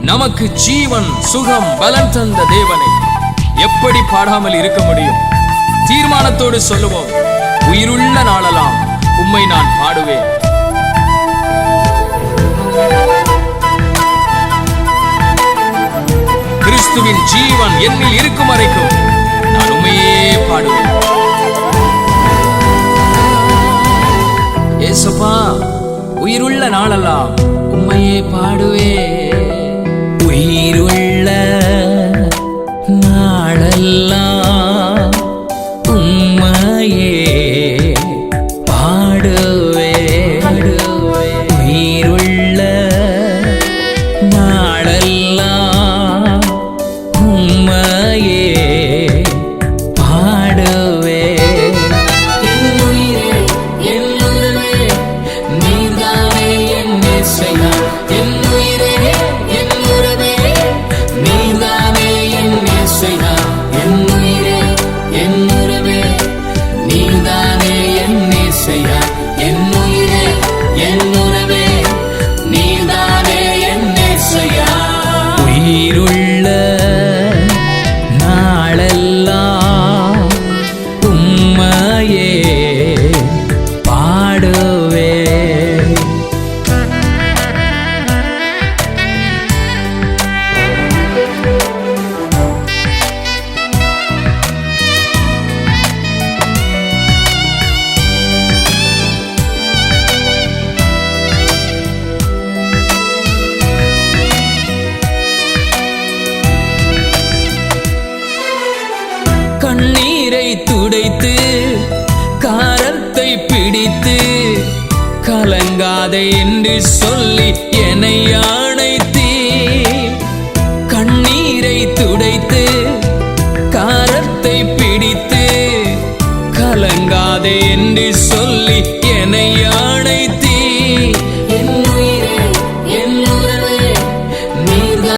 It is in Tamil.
நமக்கு ஜீவன் சுகம் பலன் தந்த தேவனை. எப்படி பாடாமல் இருக்க முடியும்? தீர்மானத்தோடு சொல்லுவோம். உயிருள்ள நாளெல்லாம் உம்மை நான் பாடுவேன். கிறிஸ்துவின் ஜீவன் என்னில் இருக்கும் வரைக்கும் நான் உண்மையே பாடுவேன். ஏசப்பா உயிருள்ள நாளெல்லாம் உண்மையே பாடுவே உயிருள்ள நாளெல்லாம் உயிருள்ள கண்ணீரை துடைத்து காரத்தை பிடித்து கலங்காதே என்று சொல்லி என்னை அணைத்தீ. கண்ணீரை துடைத்து காரத்தை பிடித்து கலங்காதே என்று சொல்லி என்னை அணைத்தீ.